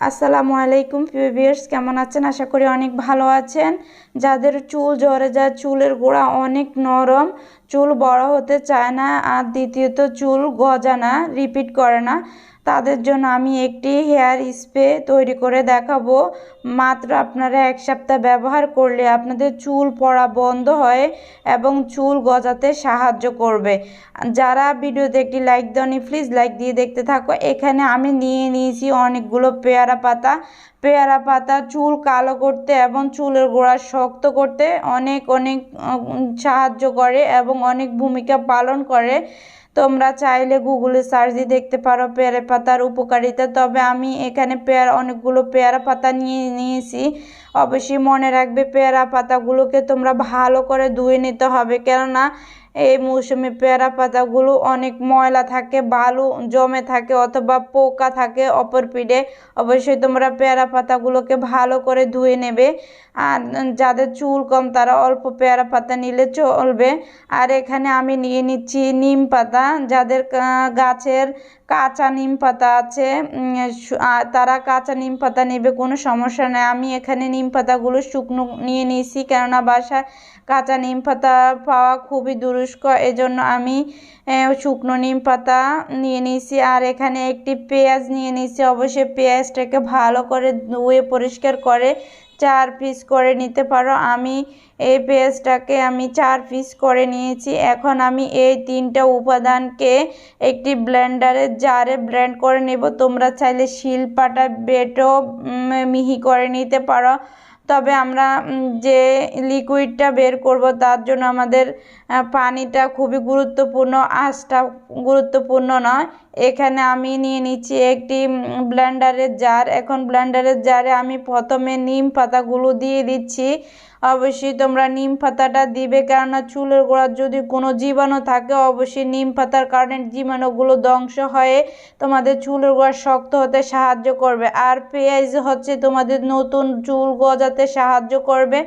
আসসালামু আলাইকুম ভিউয়ার্স, কেমন আছেন? আশা করি অনেক ভালো আছেন। যাদের চুল ঝরে যায়, চুলের গোড়া অনেক নরম, চুল বড় হতে চায় না, আর দ্বিতীয়ত চুল গজা না রিপিট করে না। তাদের জন্য আমি একটি হেয়ার স্প্রে তৈরি করে দেখাবো। মাত্র আপনারা এক সপ্তাহ ব্যবহার করলে আপনাদের চুল পড়া বন্ধ হয় এবং চুল গজাতে সাহায্য করবে। যারা ভিডিওতে একটি লাইক দেওনি প্লিজ লাইক দিয়ে দেখতে থাকো। এখানে আমি নিয়ে নিয়েছি অনেকগুলো পেয়ারা পাতা। পেয়ারা পাতা চুল কালো করতে এবং চুলের গোড়া শক্ত করতে অনেক অনেক সাহায্য করে এবং অনেক ভূমিকা পালন করে। তোমরা চাইলে গুগলে সার্চ দিয়ে দেখতে পারো পেয়ারা পাতার উপকারিতা। তবে আমি এখানে পেয়ারা, অনেকগুলো পেয়ারা পাতা নিয়ে নিয়েছি। অবশ্যই মনে রাখবে, পেয়ারা পাতাগুলোকে তোমরা ভালো করে ধুয়ে নিতে হবে। কেননা এই মৌসুমে পেয়ারা পাতাগুলো অনেক ময়লা থাকে, বালু জমে থাকে অথবা পোকা থাকে অপর পিঠে। অবশ্যই তোমরা পেয়ারা পাতাগুলোকে ভালো করে ধুয়ে নেবে। আর যাদের চুল কম, তারা অল্প পেয়ারা পাতা নিলে চলবে। আর এখানে আমি নিয়ে নিচ্ছি নিম পাতা। যাদের গাছের কাঁচা নিম পাতা আছে তারা কাঁচা নিম পাতা নেবে, কোনো সমস্যা নেই। আমি এখানে নিম পাতাগুলো শুকনো নিয়ে নিয়েছি, কেননা বাসায় কাঁচা নিম পাতা পাওয়া খুবই দুরস্কর এজন্য আমি শুকনো নিম পাতা নিয়ে নিয়েছি, আর এখানে একটি পেঁয়াজ নিয়ে নিয়েছি। অবশ্যই পেঁয়াজটাকে ভালো করে ধুয়ে পরিষ্কার করে চার পিস করে নিতে পারো। আমি এই পেস্টটাকে আমি চার পিস করে নিয়েছি। এখন আমি এই তিনটা উপাদানকে একটি ব্লেন্ডারের জারে ব্লেন্ড করে নেব। তোমরা চাইলে শিলপাটা বেটো মিহি করে নিতে পারো। তবে আমরা যে লিকুইডটা বের করব তার জন্য আমাদের পানিটা খুবই গুরুত্বপূর্ণ, আঁচটা গুরুত্বপূর্ণ নয়। এখানে আমি নিয়ে নিচ্ছি একটি ব্লেন্ডারের জার এখন ব্ল্যান্ডারের জারে আমি প্রথমে নিম পাতাগুলো দিয়ে দিচ্ছি। অবশ্যই তোমরা নিম পাতাটা দিবে, কেননা চুলের গোড়ার যদি কোনো জীবাণু থাকে, অবশ্যই নিম পাতার কারণে জীবাণুগুলো ধ্বংস হয়ে তোমাদের চুলের গোড়া শক্ত হতে সাহায্য করবে। আর পেঁয়াজ হচ্ছে তোমাদের নতুন চুল গজাতে সাহায্য করবে।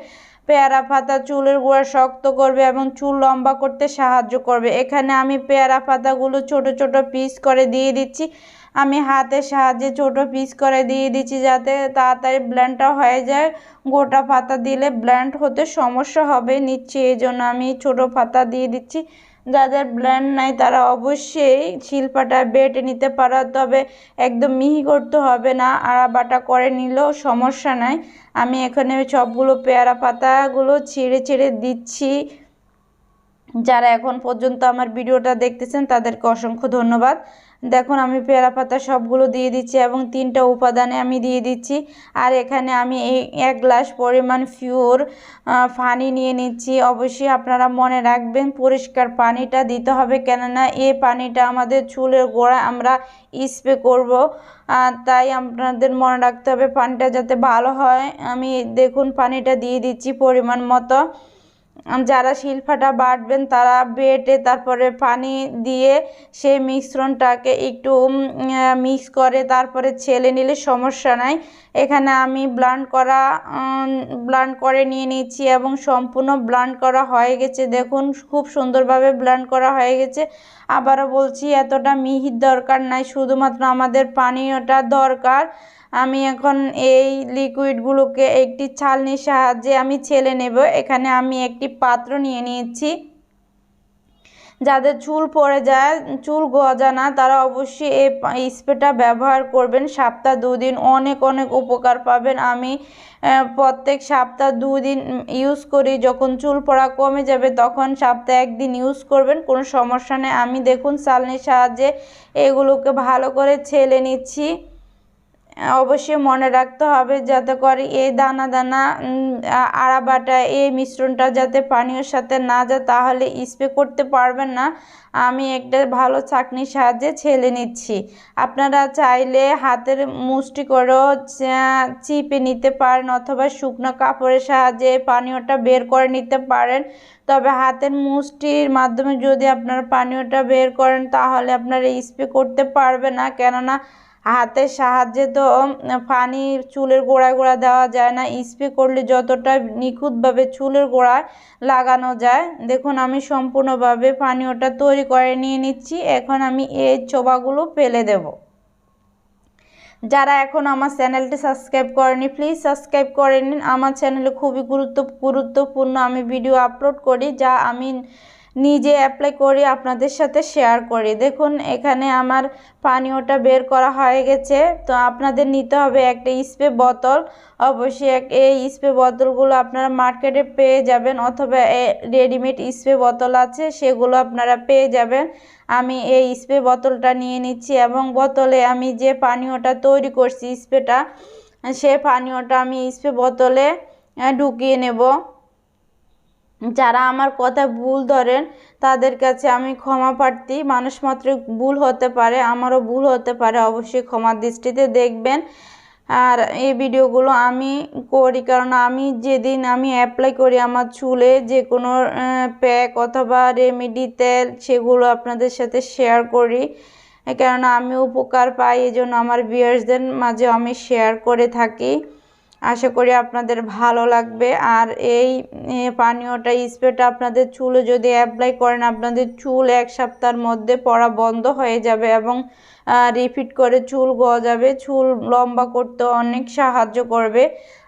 পেয়ারা পাতা চুলের গোড়া শক্ত করবে এবং চুল লম্বা করতে সাহায্য করবে। এখানে আমি পেয়ারা পাতাগুলো ছোট ছোট পিস করে দিয়ে দিচ্ছি। আমি হাতের সাহায্যে ছোট পিস করে দিয়ে দিচ্ছি যাতে তাড়াতাড়ি ব্ল্যান্ডটা হয়ে যায়। গোটা পাতা দিলে ব্ল্যান্ড হতে সমস্যা হবে নিচ্ছি এই জন্য আমি ছোট পাতা দিয়ে দিচ্ছি। যাদের ব্ল্যান্ড নাই, তারা অবশ্যই শিল্পাটা বেটে নিতে পারো। তবে একদম মিহি করতে হবে না আড়া বাটা করে নিলেও সমস্যা নাই। আমি এখানে সবগুলো পেয়ারা পাতাগুলো ছিঁড়ে ছিঁড়ে দিচ্ছি। যারা এখন পর্যন্ত আমার ভিডিওটা দেখতেছেন, তাদেরকে অসংখ্য ধন্যবাদ। দেখুন, আমি পেয়ারা পাতা সবগুলো দিয়ে দিচ্ছি এবং তিনটা উপাদানে আমি দিয়ে দিচ্ছি। আর এখানে আমি এক গ্লাস পরিমাণ ফিওর পানি নিয়ে নিচ্ছি। অবশ্যই আপনারা মনে রাখবেন, পরিষ্কার পানিটা দিতে হবে। কেননা এ পানিটা আমাদের চুলের গোড়া আমরা স্প্রে করব তাই আপনাদের মনে রাখতে হবে পানিটা যাতে ভালো হয়। আমি দেখুন, পানিটা দিয়ে দিচ্ছি পরিমাণ মতো। যারা শিলফাটা বাটবেন, তারা বেটে তারপরে পানি দিয়ে সেই মিশ্রণটাকে একটু মিক্স করে তারপরে ছেলে নিলে সমস্যা নাই। এখানে আমি ব্লান্ড করা ব্লান্ড করে নিয়ে নিচ্ছি এবং সম্পূর্ণ ব্লান্ড করা হয়ে গেছে। দেখুন, খুব সুন্দরভাবে ব্লান্ড করা হয়ে গেছে। আবারও বলছি, এতটা মিহির দরকার নাই। শুধুমাত্র আমাদের পানীয়টা দরকার। আমি এখন এই লিকুইডগুলোকে একটি ছালনির সাহায্যে আমি ছেলে নেব। এখানে আমি একটি পাত্র নিয়ে নিয়েছি। যাদের চুল পড়ে যায়, চুল গজা না, তারা অবশ্যই এই স্প্রেটা ব্যবহার করবেন। সপ্তাহ দুদিন অনেক অনেক উপকার পাবেন। আমি প্রত্যেক সপ্তাহ দুদিন ইউজ করি। যখন চুল পড়া কমে যাবে, তখন সপ্তাহে একদিন ইউজ করবেন। কোনো সমস্যা নেই। আমি দেখুন চালনির সাহায্যে এগুলোকে ভালো করে ছেলে নিচ্ছি। অবশ্যই মনে রাখতে হবে যাতে করে এই দানা দানা আড়াবাটা এই মিশ্রণটা যাতে পানীয়র সাথে না যায় তাহলে স্প্রে করতে পারবেন না। আমি একটা ভালো চাকনির সাহায্যে ছেলে নিচ্ছি। আপনারা চাইলে হাতের মুষ্টি করেও চিপে নিতে পারেন অথবা শুকনো কাপড়ের সাহায্যে পানীয়টা বের করে নিতে পারেন। তবে হাতের মুষ্টির মাধ্যমে যদি আপনারা পানীয়টা বের করেন তাহলে আপনারা স্প্রে করতে পারবে না। কেননা হাতের সাহায্যে তো পানি চুলের গোড়ায় গোড়া দেওয়া যায় না। স্প্রে করলে যতটা নিখুঁতভাবে চুলের গোড়ায় লাগানো যায়। দেখুন, আমি সম্পূর্ণভাবে পানীয়টা তৈরি করে নিয়ে নিচ্ছি। এখন আমি এই চোবাগুলো ফেলে দেব। যারা এখন আমার চ্যানেলটি সাবস্ক্রাইব করেনি, প্লিজ সাবস্ক্রাইব করে নিন। আমার চ্যানেলে খুবই গুরুত্ব, গুরুত্বপূর্ণ আমি ভিডিও আপলোড করি, যা আমি নিজে অ্যাপ্লাই করি, আপনাদের সাথে শেয়ার করি। দেখুন, এখানে আমার পানীয়টা বের করা হয়ে গেছে। তো আপনাদের নিতে হবে একটা স্প্রে বোতল অবশ্যই এই স্প্রে বোতলগুলো আপনারা মার্কেটে পেয়ে যাবেন, অথবা রেডিমেড স্প্রে বোতল আছে, সেগুলো আপনারা পেয়ে যাবেন। আমি এই স্প্রে বোতলটা নিয়ে নিচ্ছি এবং বোতলে আমি যে পানীয়টা তৈরি করছি স্প্রেটা সে পানীয়টা আমি স্প্রে বোতলে ঢুকিয়ে নেব। যারা আমার কথা ভুল ধরেন, তাদের কাছে আমি ক্ষমা প্রার্থী। মানুষ মাত্র ভুল হতে পারে, আমারও ভুল হতে পারে, অবশ্যই ক্ষমার দৃষ্টিতে দেখবেন। আর এই ভিডিওগুলো আমি করি, কারণ আমি যেদিন আমি অ্যাপ্লাই করি আমার চুলে যে কোনো প্যাক অথবা রেমেডি তেল সেগুলো আপনাদের সাথে শেয়ার করি। কেননা আমি উপকার পাই এই জন্য আমার ভিউয়ার্সদের মাঝে আমি শেয়ার করে থাকি। আশা করি আপনাদের ভালো লাগবে। আর এই পানীয়টা স্প্রেটা আপনাদের চুলে যদি অ্যাপ্লাই করেন, আপনাদের চুল এক সপ্তাহের মধ্যে পড়া বন্ধ হয়ে যাবে এবং রিপিট করে চুল গজাবে। চুল লম্বা করতে অনেক সাহায্য করবে।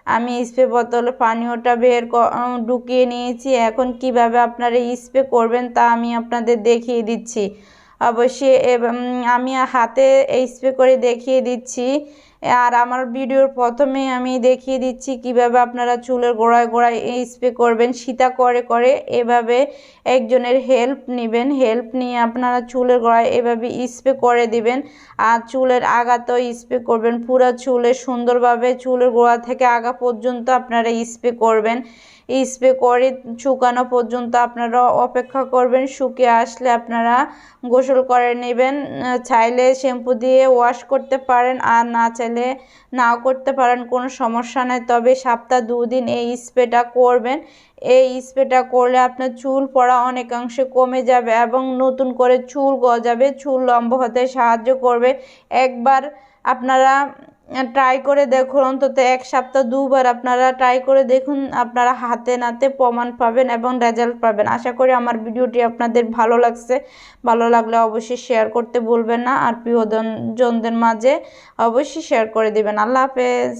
আমি স্প্রে বোতলে পানীয়টা বের ঢুকিয়ে নিয়েছি। এখন কীভাবে আপনারা স্প্রে করবেন তা আমি আপনাদের দেখিয়ে দিচ্ছি। অবশ্যই আমি হাতে স্প্রে করে দেখিয়ে দিচ্ছি। আর আমার ভিডিওর প্রথমে আমি দেখিয়ে দিচ্ছি কীভাবে আপনারা চুলের গোড়ায় গোড়ায় এই স্প্রে করবেন। সীতা করে করে এভাবে একজনের হেল্প নেবেন। হেল্প নিয়ে আপনারা চুলের গোড়ায় এভাবে স্প্রে করে দিবেন। আর চুলের আগাতেও স্প্রে করবেন। পুরো চুলে সুন্দরভাবে চুলের গোড়া থেকে আগা পর্যন্ত আপনারা স্প্রে করবেন। স্প্রে করে শুকানো পর্যন্ত আপনারা অপেক্ষা করবেন। শুকিয়ে আসলে আপনারা গোসল করে নেবেন। চাইলে শ্যাম্পু দিয়ে ওয়াশ করতে পারেন। আর না চাইলে নাও করতে পারেন, কোনো সমস্যা নেই। তবে সপ্তাহ দুদিন এই স্প্রেটা করবেন। এই স্প্রেটা করলে আপনার চুল পড়া অনেকাংশে কমে যাবে এবং নতুন করে চুল গজাবে। চুল লম্বা হতে সাহায্য করবে। একবার আপনারা ট্রাই করে দেখুন, অন্তত এক সপ্তাহ, দুবার আপনারা ট্রাই করে দেখুন, আপনারা হাতে নাতে প্রমাণ পাবেন এবং রেজাল্ট পাবেন। আশা করি আমার ভিডিওটি আপনাদের ভালো লাগছে। ভালো লাগলে অবশ্যই শেয়ার করতে ভুলবেন না। আর প্রিয়জনদের মাঝে অবশ্যই শেয়ার করে দেবেন। আল্লাহ হাফেজ।